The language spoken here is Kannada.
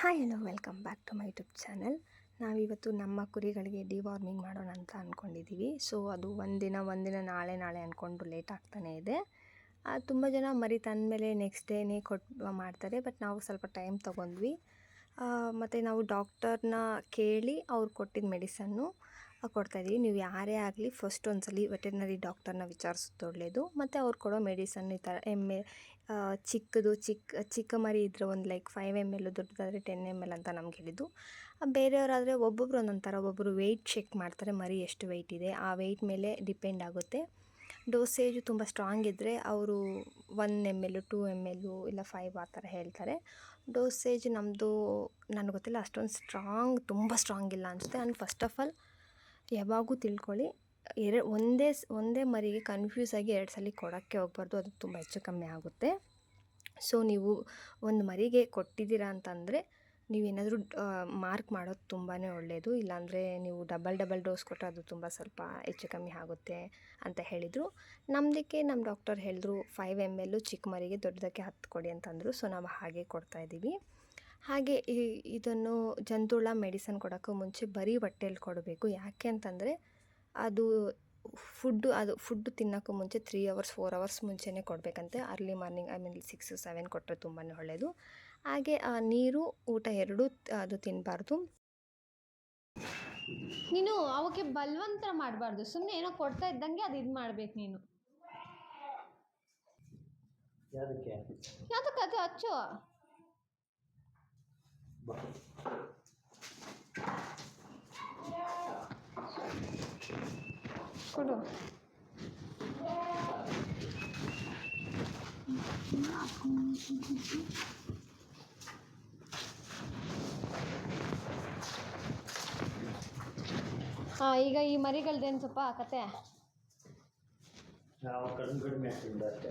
Hi hello, welcome back to my YouTube channel. ನಾವಿವತ್ತು ನಮ್ಮ ಕುರಿಗಳಿಗೆ ಡಿವಾರ್ಮಿಂಗ್ ಮಾಡೋಣ ಅಂತ ಅಂದ್ಕೊಂಡಿದ್ದೀವಿ ಸೊ ಅದು ಒಂದಿನ ಒಂದಿನ ನಾಳೆ ನಾಳೆ ಅಂದ್ಕೊಂಡು ಲೇಟ್ ಆಗ್ತಾನೇ ಇದೆ. ತುಂಬ ಜನ ಮರಿ ತಂದಮೇಲೆ ನೆಕ್ಸ್ಟ್ ಡೇನೇ ಕೊಟ್ಟು ಮಾಡ್ತಾರೆ ಬಟ್ ನಾವು ಸ್ವಲ್ಪ ಟೈಮ್ ತೊಗೊಂಡ್ವಿ. ಮತ್ತು ನಾವು ಡಾಕ್ಟರ್ನ ಕೇಳಿ ಅವ್ರು ಕೊಟ್ಟಿದ್ದ ಮೆಡಿಸನ್ನು ಕೊಡ್ತಾಯಿದ್ದೀವಿ ನೀವು ಯಾರೇ ಆಗಲಿ ಫಸ್ಟ್ ಒಂದ್ಸಲಿ ವೆಟರ್ನರಿ ಡಾಕ್ಟರ್ನ ವಿಚಾರಿಸೋದು ಒಳ್ಳೆಯದು ಮತ್ತು ಅವ್ರು ಕೊಡೋ ಮೆಡಿಸನ್ ಈ ಥರ ಎಂ ಎ ಚಿಕ್ಕದು ಚಿಕ್ಕ ಚಿಕ್ಕ ಮರಿ ಇದ್ದರೆ ಒಂದು ಲೈಕ್ ಫೈವ್ ಎಂ ಎಲ್ ದೊಡ್ಡದಾದರೆ ಟೆನ್ ಎಂ ಎಲ್ ಅಂತ ನಮ್ಗೆ ಹೇಳಿದ್ದು. ಬೇರೆಯವರಾದರೆ ಒಬ್ಬೊಬ್ರು ಒಂದೊಂದು ಥರ ಒಬ್ಬೊಬ್ಬರು ವೆಯ್ಟ್ ಚೆಕ್ ಮಾಡ್ತಾರೆ ಮರಿ ಎಷ್ಟು ವೆಯ್ಟ್ ಇದೆ. ಆ ವೆಯ್ಟ್ ಮೇಲೆ ಡಿಪೆಂಡ್ ಆಗುತ್ತೆ. ಡೋಸೇಜು ತುಂಬ ಸ್ಟ್ರಾಂಗ್ ಇದ್ದರೆ ಅವರು one M L two M L ಇಲ್ಲ ಫೈವ್ ಆ ಥರ ಹೇಳ್ತಾರೆ. ಡೋಸೇಜ್ ನಮ್ಮದು ನನಗೆ ಗೊತ್ತಿಲ್ಲ, ಅಷ್ಟೊಂದು ಸ್ಟ್ರಾಂಗ್ ತುಂಬ ಸ್ಟ್ರಾಂಗ್ ಇಲ್ಲ ಅನಿಸುತ್ತೆ. ಆ್ಯಂಡ್ ಫಸ್ಟ್ ಆಫ್ ಆಲ್ ಯಾವಾಗೂ ತಿಳ್ಕೊಳ್ಳಿ. ಎರ, ಒಂದೇ ಒಂದೇ ಮರಿಗೆ ಕನ್ಫ್ಯೂಸ್ ಆಗಿ ಎರಡು ಸಲ ಕೊಡೋಕ್ಕೆ ಹೋಗ್ಬಾರ್ದು. ಅದು ತುಂಬ ಹೆಚ್ಚು ಕಮ್ಮಿ ಆಗುತ್ತೆ. ಸೊ ನೀವು ಒಂದು ಮರಿಗೆ ಕೊಟ್ಟಿದ್ದೀರಾ ಅಂತಂದರೆ ನೀವೇನಾದರೂ ಮಾರ್ಕ್ ಮಾಡೋದು ತುಂಬಾ ಒಳ್ಳೆಯದು ಇಲ್ಲಾಂದರೆ ನೀವು ಡಬಲ್ ಡಬಲ್ ಡೋಸ್ ಕೊಟ್ಟರೆ ಅದು ತುಂಬ ಸ್ವಲ್ಪ ಹೆಚ್ಚು ಕಮ್ಮಿ ಆಗುತ್ತೆ ಅಂತ ಹೇಳಿದರು. ನಮ್ಮದಕ್ಕೆ ನಮ್ಮ ಡಾಕ್ಟರ್ ಹೇಳಿದ್ರು ಫೈವ್ ಎಂ ಎಲ್ಲು ಚಿಕ್ಕ ಮರಿಗೆ ದೊಡ್ಡದಕ್ಕೆ ಹತ್ತು ಕೊಡಿ ಅಂತಂದರು. ಸೊ ನಾವು ಹಾಗೆ ಕೊಡ್ತಾಯಿದ್ದೀವಿ ಹಾಗೆ ಈ ಇದನ್ನು ಜಂತುಳ ಮೆಡಿಸನ್ ಕೊಡೋಕ್ಕೂ ಮುಂಚೆ ಬರೀ ಹೊಟ್ಟೆಯಲ್ಲಿ ಕೊಡಬೇಕು. ಯಾಕೆ ಅಂತಂದರೆ ಅದು ಫುಡ್ಡು ಅದು ಫುಡ್ ತಿನ್ನೋಕ್ಕೂ ಮುಂಚೆ ತ್ರೀ ಅವರ್ಸ್ ಫೋರ್ ಅವರ್ಸ್ ಮುಂಚೆನೇ ಕೊಡಬೇಕಂತೆ. Early morning I mean six seven ಕೊಟ್ಟರೆ ತುಂಬಾ ಒಳ್ಳೆಯದು ಹಾಗೆ ಆ ನೀರು ಊಟ ಎರಡೂ ಅದು ತಿನ್ನಬಾರ್ದು ನೀನು ಅವಕ್ಕೆ ಬಲವಂತ ಮಾಡಬಾರ್ದು. ಸುಮ್ಮನೆ ಏನೋ ಕೊಡ್ತಾ ಇದ್ದಂಗೆ ಅದು ಇದು ಮಾಡ್ಬೇಕು ನೀನು. ಯಾವುದಕ್ಕೆ? ಯಾವ್ದಕ್ಕೆ? ಅದು ಹಚ್ಚು ಕೊಡು. ಹಾಂ ಈಗ ಈ ಮರಿಗಳ್ದೇನು ಸ್ವಲ್ಪ ಕತೆ? ನಾವು ಕಡಿಮೆ ಕಡಿಮೆ ಅಷ್ಟೇ.